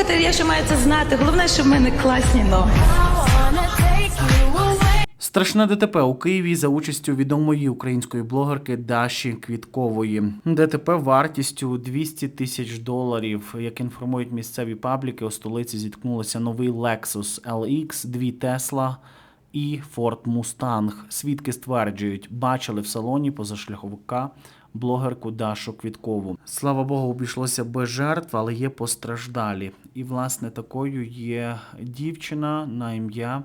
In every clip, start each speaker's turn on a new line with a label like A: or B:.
A: Слухайте, я ще маю це знати. Головне, що в мене класні ноги.
B: Страшне ДТП у Києві за участю відомої української блогерки Даші Квіткової. ДТП вартістю 200 тисяч доларів. Як інформують місцеві пабліки, у столиці зіткнулися новий Lexus LX, дві Tesla і Ford Mustang. Свідки стверджують, бачили в салоні позашляховика блогерку Дашу Квіткову. Слава Богу, обійшлося без жертв, але є постраждалі. І власне такою є дівчина на ім'я.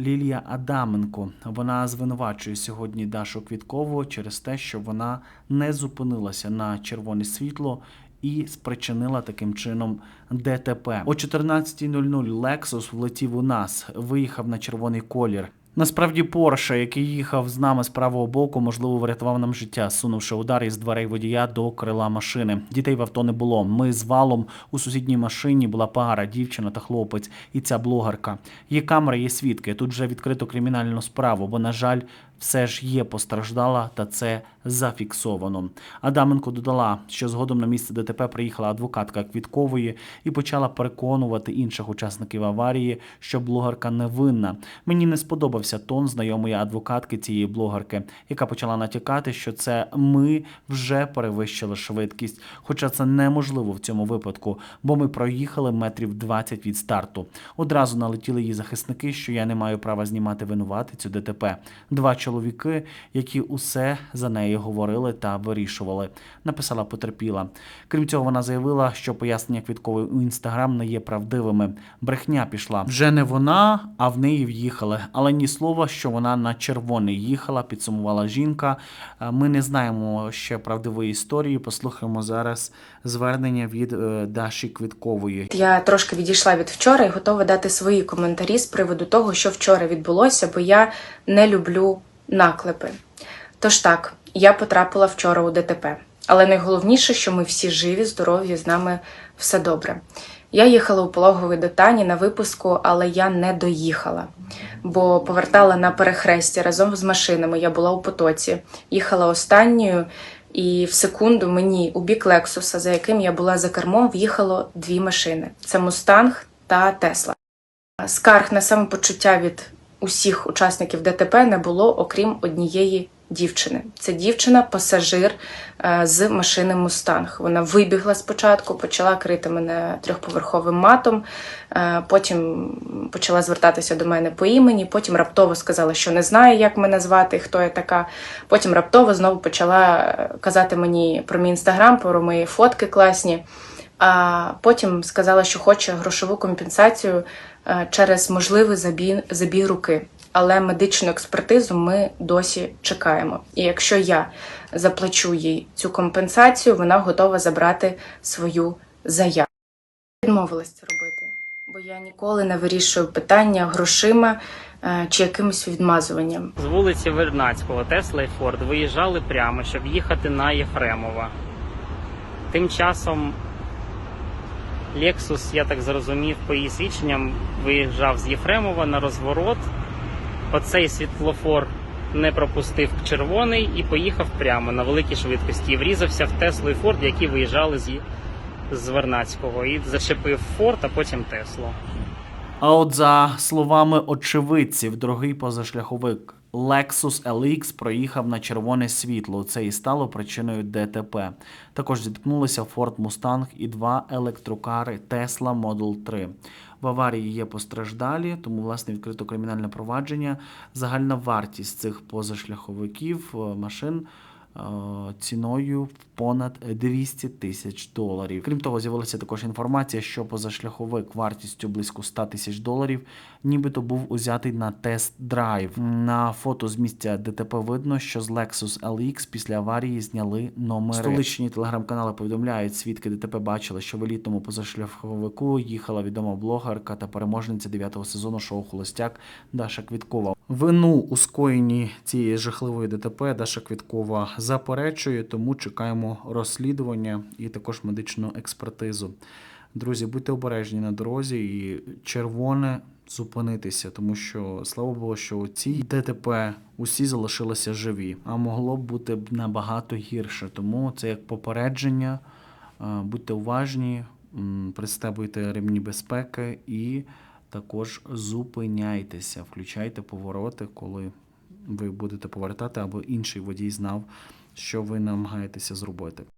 B: Лілія Адаменко. Вона звинувачує сьогодні Дашу Квіткову через те, що вона не зупинилася на червоне світло і спричинила таким чином ДТП. О 14.00 Lexus влетів у нас, виїхав на червоний колір. Насправді Порше, який їхав з нами з правого боку, можливо, врятував нам життя, сунувши удар із дверей водія до крила машини. Дітей в авто не було. Ми з валом у сусідній машині була пара, дівчина та хлопець, і ця блогерка. Є камера, є свідки. Тут вже відкрито кримінальну справу, бо, на жаль, все ж є постраждала, та це зафіксовано. Адаменко додала, що згодом на місце ДТП приїхала адвокатка Квіткової і почала переконувати інших учасників аварії, що блогерка невинна. Мені не сподобався тон знайомої адвокатки цієї блогерки, яка почала натякати, що це ми вже перевищили швидкість. Хоча це неможливо в цьому випадку, бо ми проїхали метрів 20 від старту. Одразу налетіли її захисники, що я не маю права знімати винуватицю ДТП. Два чоловіки, які усе за неї говорили та вирішували. Написала потерпіла. Крім цього, вона заявила, що пояснення квіткової у інстаграм не є правдивими. Брехня пішла. Вже не вона, а в неї в'їхали. Але ні слова, що вона на червоний їхала, підсумувала жінка. Е, Ми не знаємо ще правдивої історії. Послухаємо зараз звернення від е, Даші Квіткової.
C: Я трошки відійшла від вчора і готова дати свої коментарі з приводу того, що вчора відбулося, бо я не люблю наклепи. Тож так, я потрапила вчора у ДТП. Але найголовніше, що ми всі живі, здорові, з нами все добре. Я їхала у пологовий до Тані на випуску, але я не доїхала, бо повертала на перехресті разом з машинами. Я була у потоці, їхала останньою, і в секунду мені у бік Лексуса, за яким я була за кермом, в'їхало дві машини: це Мустанг та Тесла. Скарг на самопочуття від усіх учасників ДТП не було, окрім однієї дівчини. Це дівчина-пасажир е, з машини Мустанг. Вона вибігла спочатку, почала крити мене трьохповерховим матом, е, потім почала звертатися до мене по імені, потім раптово сказала, що не знає, як мене звати, хто я така. Потім раптово знову почала е, казати мені про мій інстаграм, про мої фотки класні. А потім сказала, що хоче грошову компенсацію е, через можливий забій, забій руки. Але медичну експертизу ми досі чекаємо. І якщо я заплачу їй цю компенсацію, вона готова забрати свою заяву. Відмовилась це робити, бо я ніколи не вирішую питання грошима е, чи якимось відмазуванням.
D: З вулиці Вернацького Тесла і Форд виїжджали прямо, щоб їхати на Єфремова. Тим часом Lexus, я так зрозумів, по її свідченням виїжджав з Єфремова на розворот. Оцей світлофор не пропустив червоний і поїхав прямо на великій швидкості. І врізався в Теслу і Форд, які виїжджали з, з Вернацького. І зачепив Форд, а потім Теслу.
B: А от за словами очевидців, дорогий позашляховик Lexus LX проїхав на червоне світло. Це і стало причиною ДТП. Також зіткнулися Ford Mustang і два електрокари Tesla Model 3. В аварії є постраждалі, тому власне відкрито кримінальне провадження. Загальна вартість цих позашляховиків е, машин ціною в понад 200 тисяч доларів. Крім того, з'явилася також інформація, що позашляховик вартістю близько 100 тисяч доларів, нібито був узятий на тест-драйв. На фото з місця ДТП видно, що з Lexus LX після аварії зняли номери. Столичні телеграм-канали повідомляють, свідки ДТП бачили, що в елітному позашляховику їхала відома блогерка та переможниця 9-го сезону шоу Холостяк Даша Квіткова. Вину у скоєнні цієї жахливої ДТП Даша Квіткова заперечує, тому чекаємо розслідування і також медичну експертизу. Друзі, будьте обережні на дорозі і червоне зупинитися, тому що слава Богу, що у цій ДТП усі залишилися живі, а могло б бути набагато гірше. Тому це як попередження. Е, Будьте уважні, м, пристебуйте ремні безпеки і також зупиняйтеся, включайте повороти, коли ви будете повертати, або інший водій знав, що ви намагаєтеся зробити.